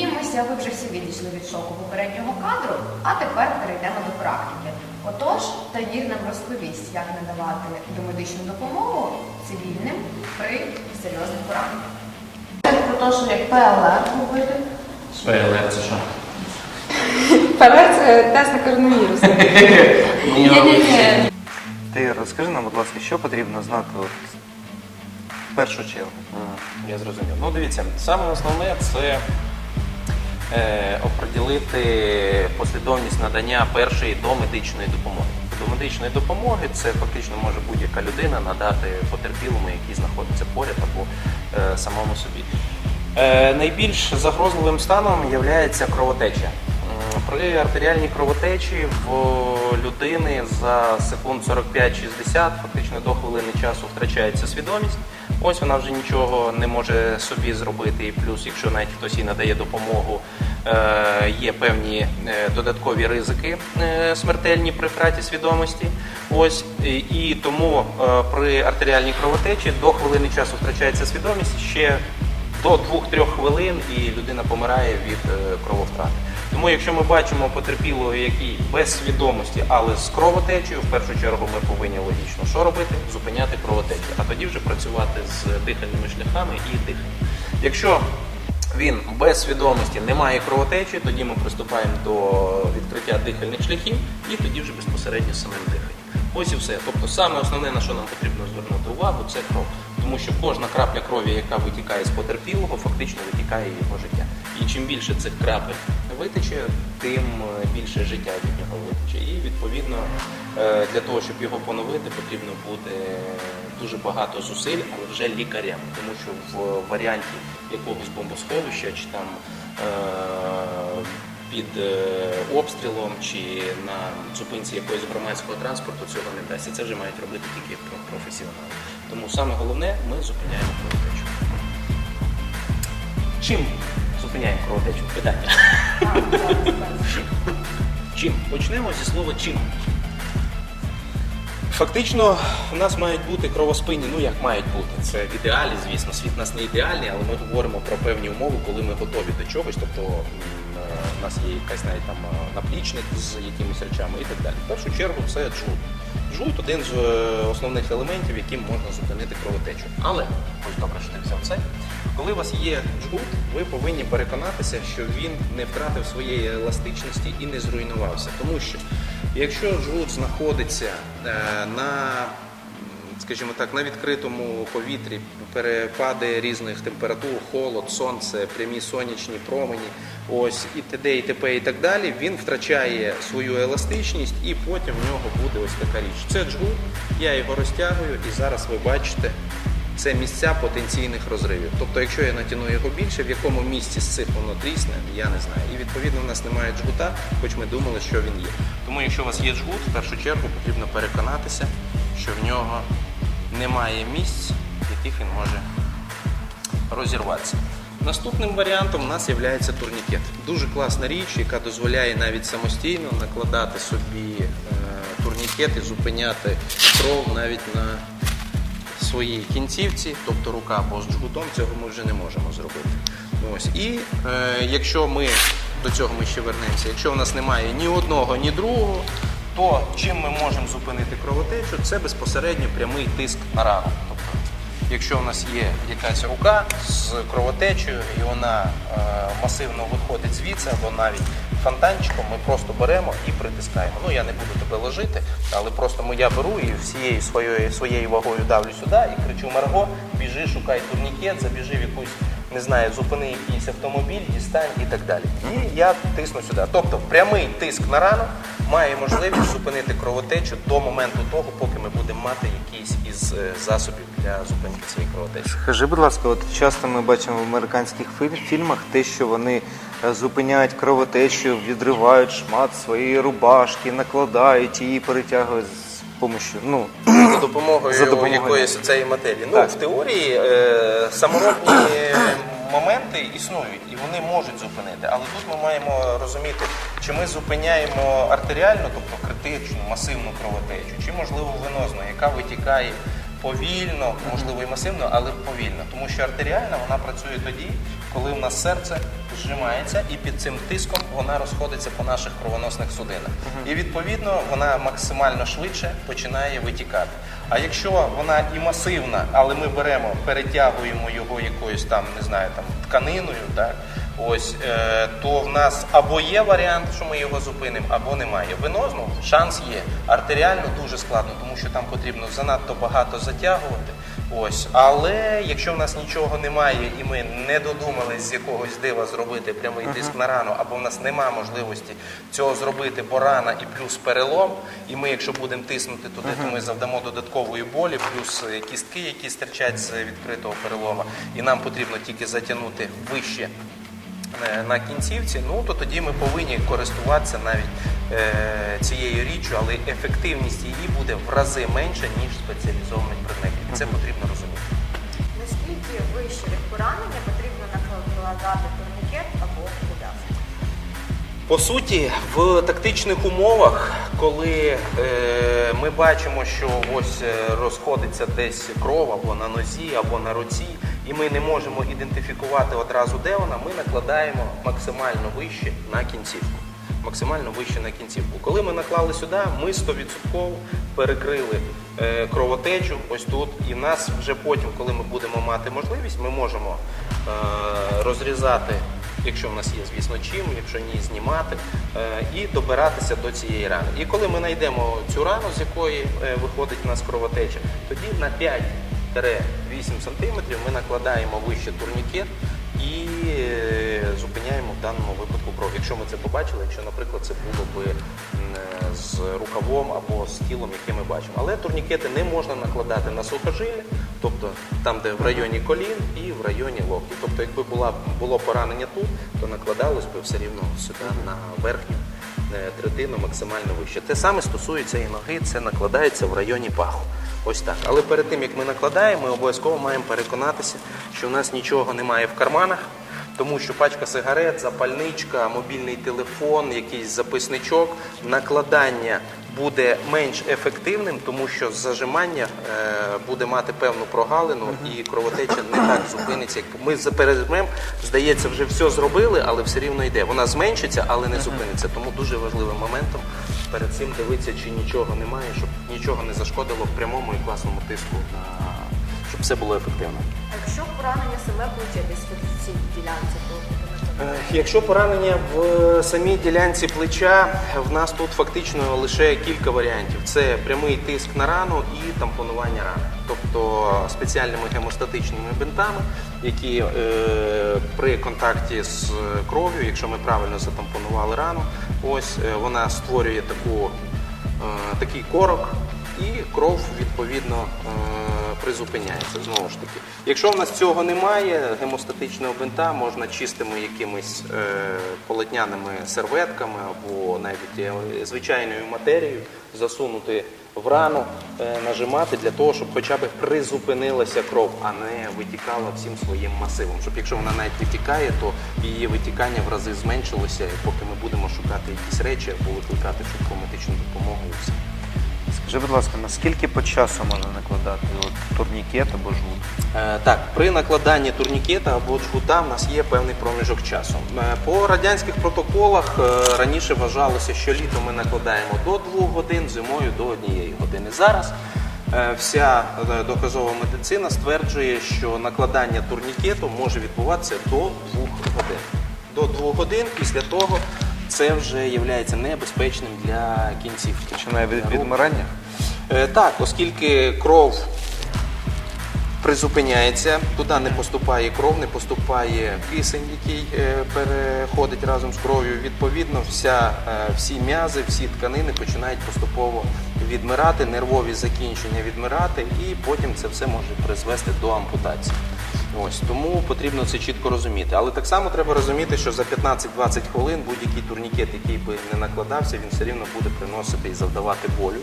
Надіємося, ви вже всі відійшли від шоку попереднього кадру, а тепер перейдемо до практики. Отож, Таїр нам розповість, як надавати домедичну допомогу цивільним при серйозних пораненнях. Про те, що як ПЛР робити. ПЛР це що? ПЛР це тест на коронавірус. Ні-ні-ні. Ти розкажи нам, будь ласка, що потрібно знати от, в першу чергу? Я зрозумів. Ну дивіться, саме основне це оприділити послідовність надання першої домедичної допомоги. Домедичної допомоги це фактично може будь-яка людина надати потерпілому, який знаходиться поряд або е, самому собі. Е, найбільш загрозливим станом є кровотеча. При артеріальній кровотечі в людини за секунд 45-60, фактично до хвилини часу втрачається свідомість. Ось вона вже нічого не може собі зробити. І плюс, якщо навіть хтось їй надає допомогу, е, є певні е, додаткові ризики е, смертельні при втраті свідомості. Ось і, тому при артеріальній кровотечі до хвилини часу втрачається свідомість ще до 2-3 хвилин і людина помирає від е, крововтрати. Тому, якщо ми бачимо потерпілого, який без свідомості, але з кровотечею, в першу чергу ми повинні логічно що робити? Зупиняти кровотечу, а тоді вже працювати з дихальними шляхами і диханням. Якщо він без свідомості не має кровотечі, тоді ми приступаємо до відкриття дихальних шляхів і тоді вже безпосередньо самим диханням. Ось і все. Тобто саме основне, на що нам потрібно звернути увагу, це кров. Тому що кожна крапля крові, яка витікає з потерпілого, фактично витікає його життя. І чим більше цих крапель витече, тим е, більше життя від нього витече. І відповідно е, для того, щоб його поновити, потрібно буде дуже багато зусиль, але вже лікарям. Тому що в варіанті якогось бомбосховища чи там е, під обстрілом чи на зупинці якогось громадського транспорту цього не вдасться. Це вже мають робити тільки професіонали. Тому саме головне ми зупиняємо кровотечу. Чим зупиняємо кровотечу? Питання. Чим? Почнемо зі слова чим. Фактично, у нас мають бути кровоспинні, ну як мають бути. Це в ідеалі, звісно. Світ у нас не ідеальний, але ми говоримо про певні умови, коли ми готові до чогось. Тобто е, у нас є якась навіть там е, наплічник з якимись речами і так далі. В першу чергу це джгут. Джгут один з е, основних елементів, яким можна зупинити кровотечу. Але ось добре, що ти взяв це. Коли у вас є жгут, ви повинні переконатися, що він не втратив своєї еластичності і не зруйнувався. Тому що якщо жгут знаходиться е, на скажімо так, на відкритому повітрі перепади різних температур, холод, сонце, прямі сонячні промені, ось і т.д. і т.п. і так далі, він втрачає свою еластичність і потім в нього буде ось така річ. Це джгут, я його розтягую і зараз ви бачите. Це місця потенційних розривів. Тобто, якщо я натягну його більше, в якому місці з цих воно трісне, я не знаю. І відповідно в нас немає джгута, хоч ми думали, що він є. Тому, якщо у вас є джгут, в першу чергу потрібно переконатися, що в нього немає місць, яких він може розірватися. Наступним варіантом у нас є турнікет. Дуже класна річ, яка дозволяє навіть самостійно накладати собі е, турнікет і зупиняти кров навіть на своїй кінцівці, тобто рука або з джгутом, цього ми вже не можемо зробити. Ось. І е, якщо ми до цього ми ще вернемося, якщо в нас немає ні одного, ні другого, то чим ми можемо зупинити кровотечу, це безпосередньо прямий тиск на рану. Тобто, якщо в нас є якась рука з кровотечею і вона е, масивно виходить звідси, або навіть фонтанчиком, ми просто беремо і притискаємо. Ну я не буду тебе ложити, але просто я беру і всією своєю своєю вагою давлю сюди і кричу Марго, біжи, шукай турнікет, забіжи в якусь, не знаю, зупини якийсь автомобіль, дістань і так далі. І я тисну сюди. Тобто прямий тиск на рану має можливість зупинити кровотечу до моменту того, поки ми будемо мати якийсь із е, засобів для зупинки цієї кровотечі. Скажи, будь ласка, от часто ми бачимо в американських фі- фільмах те, що вони е, зупиняють кровотечу, відривають шмат своєї рубашки, накладають її, перетягують з помощю. Ну, за допомогою, За допомогою. якоїсь цієї матерії. Ну, в теорії е, саморобні моменти існують і вони можуть зупинити. Але тут ми маємо розуміти, чи ми зупиняємо артеріальну, тобто критичну, масивну кровотечу, чи можливо венозну, яка витікає повільно, можливо і масивно, але повільно. Тому що артеріальна вона працює тоді, коли у нас серце зжимається, і під цим тиском вона розходиться по наших кровоносних судинах. І відповідно вона максимально швидше починає витікати. А якщо вона і масивна, але ми беремо, перетягуємо його якоюсь там, не знаю, там тканиною, так. Ось е, то в нас або є варіант, що ми його зупинимо, або немає. Венозну шанс є. Артеріально дуже складно, тому що там потрібно занадто багато затягувати. Ось, але якщо в нас нічого немає, і ми не додумались з якогось дива зробити прямий тиск на рану, або в нас немає можливості цього зробити, бо рана і плюс перелом, і ми, якщо будемо тиснути туди, то ми завдамо додаткової болі, плюс е, кістки, які стирчать з відкритого перелома, і нам потрібно тільки затягнути вище е, на кінцівці, ну то тоді ми повинні користуватися навіть е, цією річчю, але ефективність її буде в рази менша, ніж спеціалізованих предметів. І це потрібно розуміти. Наскільки вище від поранення потрібно накладати турнікет або пов'язку? По суті, в тактичних умовах, коли е, ми бачимо, що ось е, розходиться десь кров або на нозі, або на руці, і ми не можемо ідентифікувати одразу, де вона, ми накладаємо максимально вище на кінцівку. Максимально вище на кінцівку. Коли ми наклали сюди, ми 100% перекрили е, кровотечу ось тут. І нас вже потім, коли ми будемо мати можливість, ми можемо е, розрізати якщо в нас є, звісно, чим, якщо ні, знімати е, і добиратися до цієї рани. І коли ми знайдемо цю рану, з якої виходить у нас кровотеча, тоді на 5-8 см ми накладаємо вище турнікет і зупиняємо в даному випадку кров. Якщо ми це побачили, якщо, наприклад, це було би е, з рукавом або з тілом, яке ми бачимо. Але турнікети не можна накладати на сухожилля, тобто там, де в районі колін і в районі локтів. Тобто, якби була, було поранення тут, то накладалось би все рівно сюди на верхню е, третину максимально вище. Те саме стосується і ноги, це накладається в районі паху. Ось так. Але перед тим як ми накладаємо, ми обов'язково маємо переконатися, що в нас нічого немає в карманах. Тому що пачка сигарет, запальничка, мобільний телефон, якийсь записничок, накладання буде менш ефективним, тому що зажимання е, буде мати певну прогалину і кровотеча не так зупиниться. Як ми за- пережмем, здається, вже все зробили, але все рівно йде. Вона зменшиться, але не зупиниться. Тому дуже важливим моментом перед цим дивитися, чи нічого немає, щоб нічого не зашкодило в прямому і класному тиску, щоб все було ефективно. Якщо поранення саме плече десь в цій ділянці, то Е, Якщо поранення в самій ділянці плеча, в нас тут фактично лише кілька варіантів: це прямий тиск на рану і тампонування рани, тобто спеціальними гемостатичними бинтами, які е, при контакті з кров'ю, якщо ми правильно затампонували рану, ось е, вона створює таку, е, такий корок, і кров відповідно е, призупиняється. Знову ж таки, якщо в нас цього немає, гемостатичного бинта можна чистими якимись е, полотняними серветками або навіть е, звичайною матерією засунути в рану, е, нажимати для того, щоб хоча б призупинилася кров, а не витікала всім своїм масивом. Щоб якщо вона навіть витікає, то її витікання в рази зменшилося, і поки ми будемо шукати якісь речі або викликати швидку медичну допомогу. І все. Скажи, будь ласка, наскільки по часу можна накладати от, турнікет або жгут? Е, Так, при накладанні турнікета або джгута в нас є певний проміжок часу. Е, По радянських протоколах е, раніше вважалося, що літом ми накладаємо до 2 годин, зимою до 1 години. Зараз е, вся е, доказова медицина стверджує, що накладання турнікету може відбуватися до 2 годин. До 2 годин після того це вже є небезпечним для кінцівки. Починає від відмирання? Е, Так, оскільки кров призупиняється, туди не поступає кров, не поступає кисень, який е, переходить разом з кров'ю. Відповідно, вся, е, всі м'язи, всі тканини починають поступово відмирати, нервові закінчення відмирати, і потім це все може призвести до ампутації. Ось тому потрібно це чітко розуміти. Але так само треба розуміти, що за 15-20 хвилин будь-який турнікет, який би не накладався, він все рівно буде приносити і завдавати болю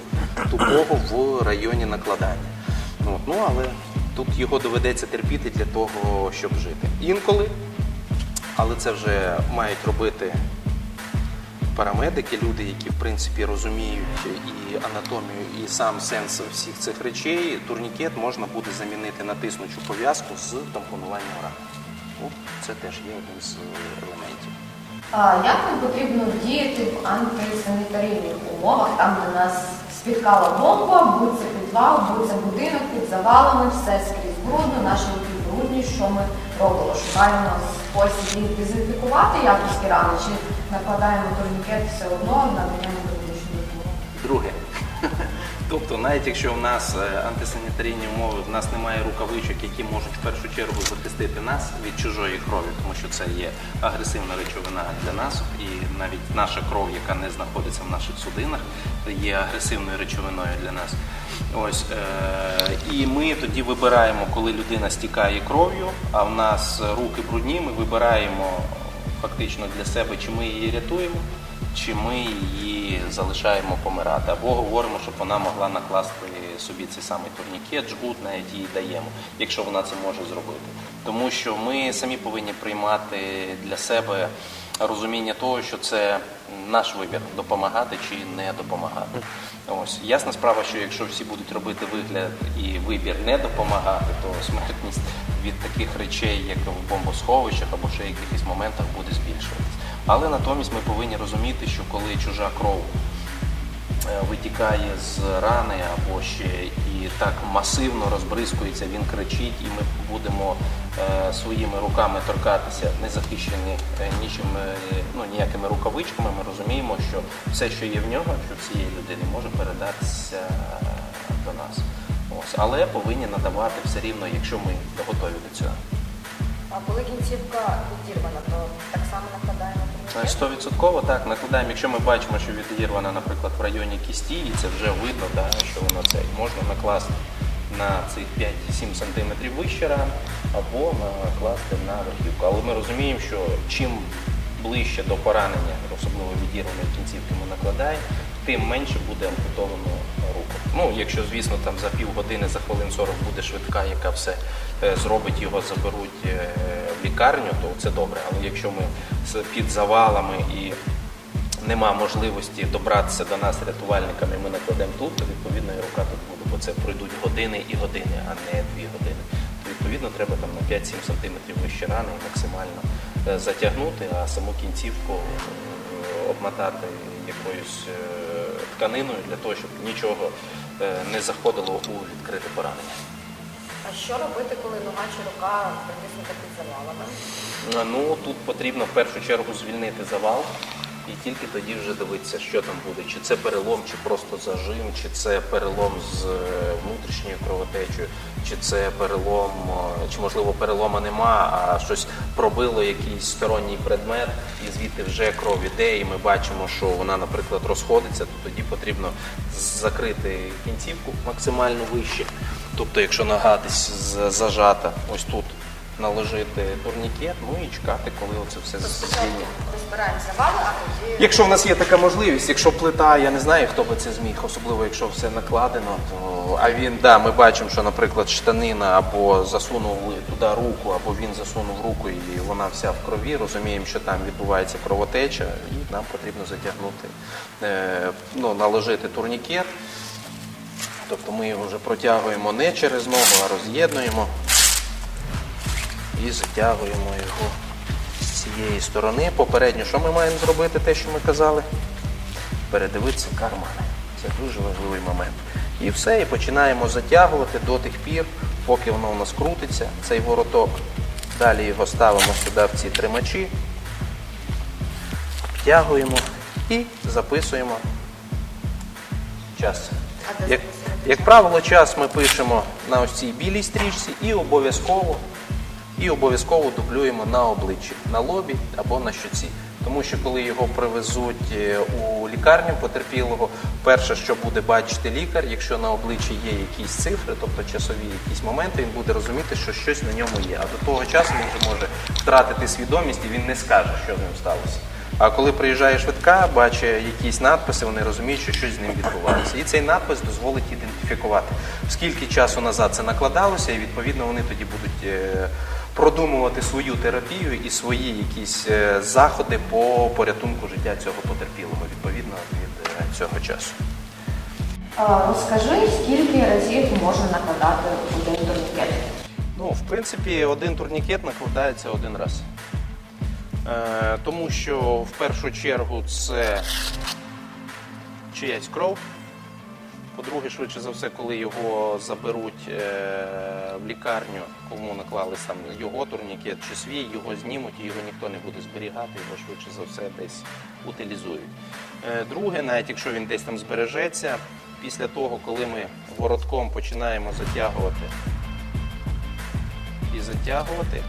тупого в районі накладання. От, ну але тут його доведеться терпіти для того, щоб жити. Інколи, але це вже мають робити парамедики, люди, які в принципі розуміють і анатомію, і сам сенс всіх цих речей, турнікет можна буде замінити на тиснучу пов'язку з тампонуванням рани. Ну, це теж є один з елементів. А як нам потрібно діяти в антисанітарійних умовах, там, де нас спіткала бомба, будь це підвал, будь це будинок під завалами, все скрізь брудно, наші руки брудні, що ми робимо? Шукаємо спосіб їх дезінфікувати якості рани, чи накладаємо турнікет все одно, надаємо медичну допомогу? Друге. Тобто, навіть якщо в нас е, антисанітарійні умови, в нас немає рукавичок, які можуть в першу чергу захистити нас від чужої крові, тому що це є агресивна речовина для нас, і навіть наша кров, яка не знаходиться в наших судинах, є агресивною речовиною для нас. Ось е- і ми тоді вибираємо, коли людина стікає кров'ю, а в нас руки брудні, ми вибираємо фактично для себе, чи ми її рятуємо чи ми її залишаємо помирати, або говоримо, щоб вона могла накласти собі цей самий турнікет, жгут, навіть їй даємо, якщо вона це може зробити. Тому що ми самі повинні приймати для себе розуміння того, що це наш вибір допомагати чи не допомагати. Ось ясна справа, що якщо всі будуть робити вигляд і вибір не допомагати, то смертність від таких речей, як в бомбосховищах або ще якихось моментах, буде збільшуватись. Але натомість ми повинні розуміти, що коли чужа кров е, витікає з рани або ще і так масивно розбризкується, він кричить, і ми будемо своїми руками торкатися, не захищені е, нічим, е, ну, ніякими рукавичками, ми розуміємо, що все, що є в нього, що цієї людини, може передатися е, до нас. Ось. Але повинні надавати все рівно, якщо ми готові до цього. А коли кінцівка відірвана, то так само накладаємо? Стовідсотково так накладаємо. Якщо ми бачимо, що відірвана, наприклад, в районі кісті, і це вже видно, да, що воно це можна накласти на цих 5-7 см вище або накласти на верхівку. Але ми розуміємо, що чим ближче до поранення, особливо відірваної кінцівки, ми накладаємо, тим менше буде ампутовано руку. Ну, якщо, звісно, там за півгодини, за хвилин 40 буде швидка, яка все е, зробить, його заберуть е, в лікарню, то це добре. Але якщо ми під завалами і нема можливості добратися до нас рятувальниками, ми накладемо тут, то відповідно і рука тут буде, бо це пройдуть години і години, а не дві години. То відповідно треба там на 5-7 сантиметрів вище рани максимально е, затягнути, а саму кінцівку е, обмотати якоюсь е, тканиною для того, щоб нічого не заходило у відкрите поранення. А що робити, коли нога чи рука притиснута під завалами? Ну тут потрібно в першу чергу звільнити завал і тільки тоді вже дивитися, що там буде. Чи це перелом, чи просто зажим, чи це перелом з е, внутрішньою кровотечею, чи це перелом, е, чи можливо перелома нема, а щось пробило якийсь сторонній предмет, і звідти вже кров іде, і ми бачимо, що вона, наприклад, розходиться, то тоді потрібно закрити кінцівку максимально вище. Тобто, якщо з- зажата, ось тут наложити турнікет, ну і чекати, коли оце все Спочатку звільнить. розбираємо завали, а тоді Якщо в нас є така можливість, якщо плита, я не знаю, хто би це зміг, особливо якщо все накладено, то а він, да, ми бачимо, що, наприклад, штанина або засунув туди руку, або він засунув руку і вона вся в крові, розуміємо, що там відбувається кровотеча, і нам потрібно затягнути, е, ну, наложити турнікет. Тобто ми його вже протягуємо не через ногу, а роз'єднуємо і затягуємо його з цієї сторони. Попередньо, що ми маємо зробити, те, що ми казали? Передивитися кармани. Це дуже важливий момент. І все, і починаємо затягувати до тих пір, поки воно у нас крутиться, цей вороток. Далі його ставимо сюди в ці тримачі, втягуємо і записуємо час. Як, як правило, час ми пишемо на ось цій білій стрічці і обов'язково і обов'язково дублюємо на обличчі, на лобі або на щоці. Тому що коли його привезуть е, у лікарню потерпілого, перше, що буде бачити лікар, якщо на обличчі є якісь цифри, тобто часові якісь моменти, він буде розуміти, що щось на ньому є. А до того часу він вже може втратити свідомість і він не скаже, що з ним сталося. А коли приїжджає швидка, бачить якісь надписи, вони розуміють, що щось з ним відбувається. І цей надпис дозволить ідентифікувати, скільки часу назад це накладалося, і відповідно вони тоді будуть е, продумувати свою терапію і свої якісь е, заходи по порятунку життя цього потерпілого відповідно від е, цього часу. Розкажи, скільки разів можна накладати один турнікет? Ну, в принципі, один турнікет накладається один раз. Е, тому що в першу чергу це чиясь кров. По-друге, швидше за все, коли його заберуть е, в лікарню, кому наклали сам його турнікет чи свій, його знімуть і його ніхто не буде зберігати, його швидше за все десь утилізують. Е, друге, навіть якщо він десь там збережеться, після того, коли ми воротком починаємо затягувати і затягувати.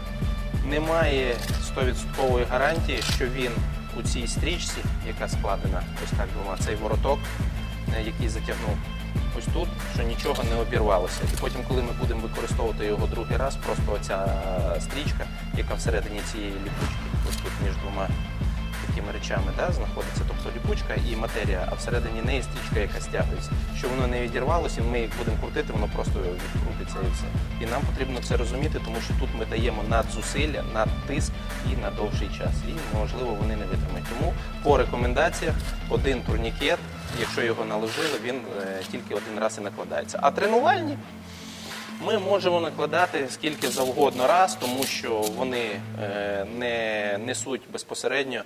Немає 100% гарантії, що він у цій стрічці, яка складена ось так двома, цей вороток, е, який затягнув ось тут, що нічого не обірвалося. І потім, коли ми будемо використовувати його другий раз, просто оця стрічка, яка всередині цієї ліпучки, ось тут між двома такими речами да, знаходиться, тобто ліпучка і матерія, а всередині неї стрічка, яка стягується. Що воно не відірвалося, ми їх будемо крутити, воно просто відкрутиться і все. І нам потрібно це розуміти, тому що тут ми даємо надзусилля, надтиск і на довший час. І можливо вони не витримають. Тому по рекомендаціях один турнікет, якщо його наложили, він е, тільки один раз і накладається. А тренувальні ми можемо накладати скільки завгодно раз, тому що вони е, не несуть безпосередньо,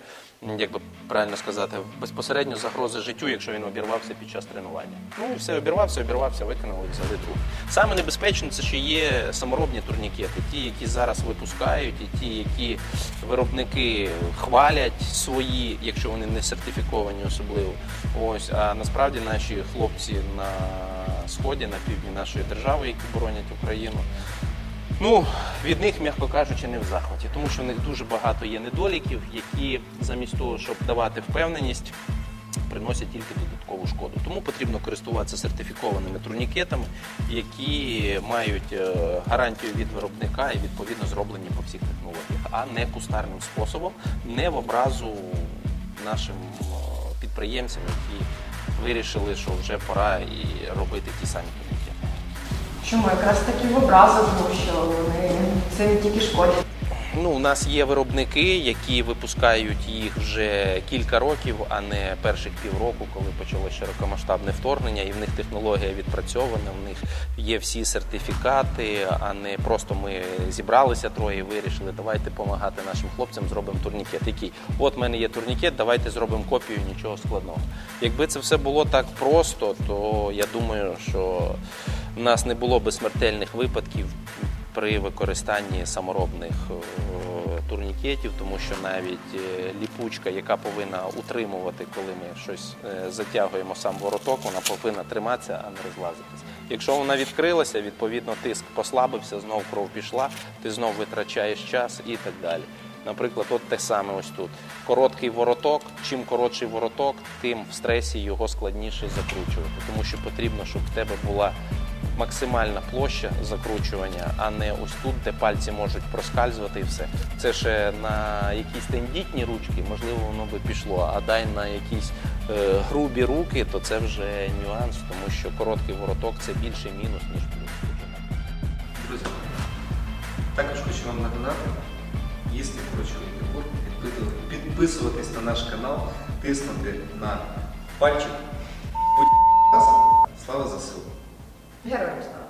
як би правильно сказати, безпосередньо загрози життю, якщо він обірвався під час тренування. Ну і все обірвався, обірвався, викинули, взяли друг. Саме небезпечно це ще є саморобні турнікети, ті, які зараз випускають, і ті, які виробники хвалять свої, якщо вони не сертифіковані особливо. Ось а насправді наші хлопці на сході, на півдні нашої держави, які боронять Україну. Ну, від них, м'яко кажучи, не в захваті, тому що в них дуже багато є недоліків, які замість того, щоб давати впевненість, приносять тільки додаткову шкоду. Тому потрібно користуватися сертифікованими турнікетами, які мають е, гарантію від виробника і відповідно зроблені по всіх технологіях, а не кустарним способом, не в образу нашим е, підприємцям, які вирішили, що вже пора і робити ті самі турнікети. Чому якраз таки в образу, тому що вони цим тільки шкодять. Ну, у нас є виробники, які випускають їх вже кілька років, а не перших півроку, коли почалося широкомасштабне вторгнення, і в них технологія відпрацьована, в них є всі сертифікати, а не просто ми зібралися троє і вирішили, давайте допомагати нашим хлопцям, зробимо турнікет. Який от в мене є турнікет, давайте зробимо копію, нічого складного. Якби це все було так просто, то я думаю, що в нас не було би смертельних випадків при використанні саморобних е, турнікетів, тому що навіть е, ліпучка, яка повинна утримувати, коли ми щось е, затягуємо сам вороток, вона повинна триматися, а не розлазитись. Якщо вона відкрилася, відповідно тиск послабився, знов кров пішла, ти знов витрачаєш час і так далі. Наприклад, от те саме ось тут. Короткий вороток. Чим коротший вороток, тим в стресі його складніше закручувати, тому що потрібно, щоб в тебе була максимальна площа закручування, а не ось тут, де пальці можуть проскальзувати і все. Це ще на якісь тендітні ручки, можливо, воно би пішло. А дай на якісь е, грубі руки, то це вже нюанс, тому що короткий вороток це більший мінус, ніж плюс. Друзі, також хочу вам нагадати, їсти курочку і підписуватись на наш канал, тиснути на пальчик. Будь Слава ЗСУ! Героям слава!